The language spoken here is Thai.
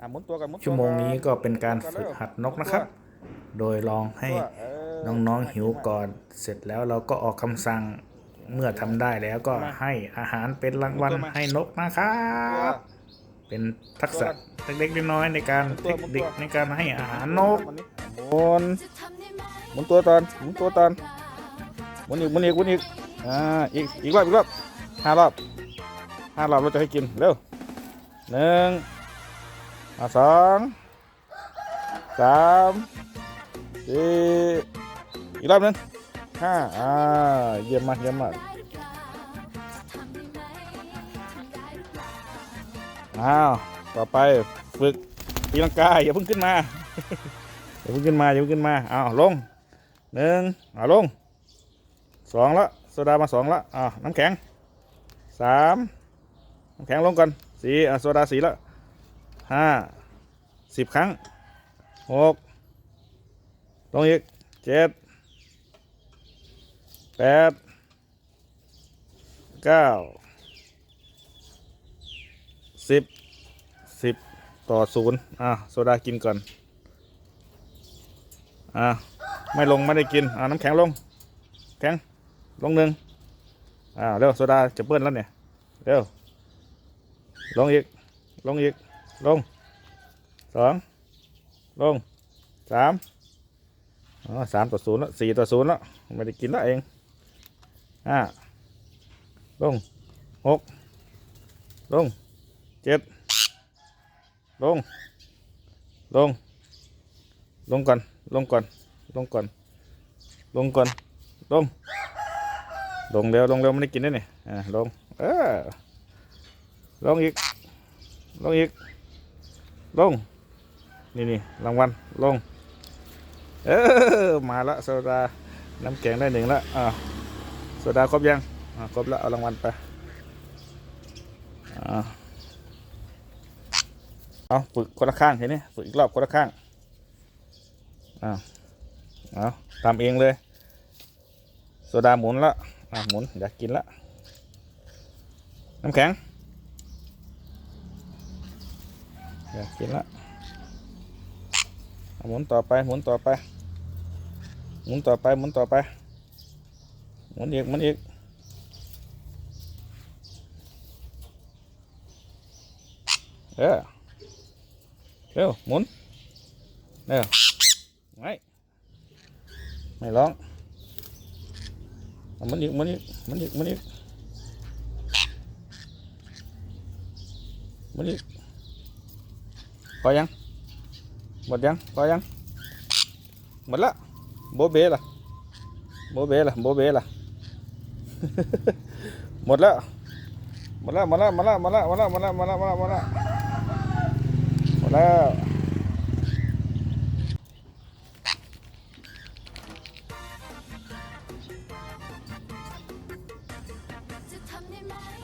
อะหมุนตัวกันหมุนตัวชั่วโมงนี้ก็เป็นการหมุฝึกตัวหัดนกนะครับ โดยลองให้ตัวเออน้องๆหิวก่อน เสร็จแล้วเราก็ออกคำสั่งเมื่อทำได้แล้วก็ให้อาหารเป็นรางวัลให้นกนะครับ เป็นทักษะเล็กๆน้อยๆในการเทคนิคในการให้อาหารนกหมุนหมุนตัวตอนหมุนตัวตอนหมุนอีกหมุนอีกหมุนอีกอ่าอีกอีกรอบอีกรอบห้ารอบห้ารอบเราจะให้กินเร็วหนึ่ง อะสองสามสี่อีกรอบหนึ่งห้าอ่าเยี่ยมมากเยี่ยมมากอ้าวต่อไปฝึกตีลังกาอย่าเพิ่งขึ้นมา อย่าเพิ่งขึ้นมาอย่าเพิ่งขึ้นมาอ้าวลงหนึ่งอ้าวลงสองละโซดามาสองละอ้าวน้ำแข็งสามน้ำแข็งลงก่อนสี่อะโซดาสี่ละห้า สิบครั้งหกลงอีกเจ็ดแปดเก้าสิบสิบต่อศูนย์อะโซดากินก่อน อ่าไม่ลงไม่ได้กิน อ่าน้ำแข็งลง แข็งลงหนึ่งอ่าเร็วโซดาจะเปื้อนแล้วเนี่ย เร็ว ลงอีก ลงอีก ลง สองลงสามอ๋อสามต่อศูนย์แล้วสี่ต่อศูนย์แล้วไม่ได้กินแล้วเองอ่าลงหกลงเจ็ดลง ลง ลงก่อน ลงก่อน ลงก่อน ลงก่อน ลง ลงเร็ว ลงเร็วไม่ได้กินได้เนี่ยอ่าลง เออ ลงอีก ลงอีก ลง นี่นี่รางวัลลง เออมาละโซดา น้ำแกงได้หนึ่งละอ่าโซดาครบยังอ่าครบแล้วเอารางวัลไปอ่าเอาฝึกคนละข้างเห็นไหมฝึกอีกรอบคนละข้างอ้าวเอาทำเองเลยโซดาหมุนละอะหมุนอยากกินละน้ำแข็งอยากกินละ หมุนต่อไปหมุนต่อไป หมุนต่อไปหมุนต่อไป หมุนอีกหมุนอีกเออเร็วหมุนเร็วไม่ไม่ร้องเอามันอีกมันอีกมันอีกมันอีกมันอีกพอยัง หมดยังพอยังหมดละโบเบล่ะโบเบล่ะโบเบล่ะหมดละหมดละหมดละหมดละหมดละหมดละหมดละหมดละหมดละหมดละหมดแล้วทำได้ไหม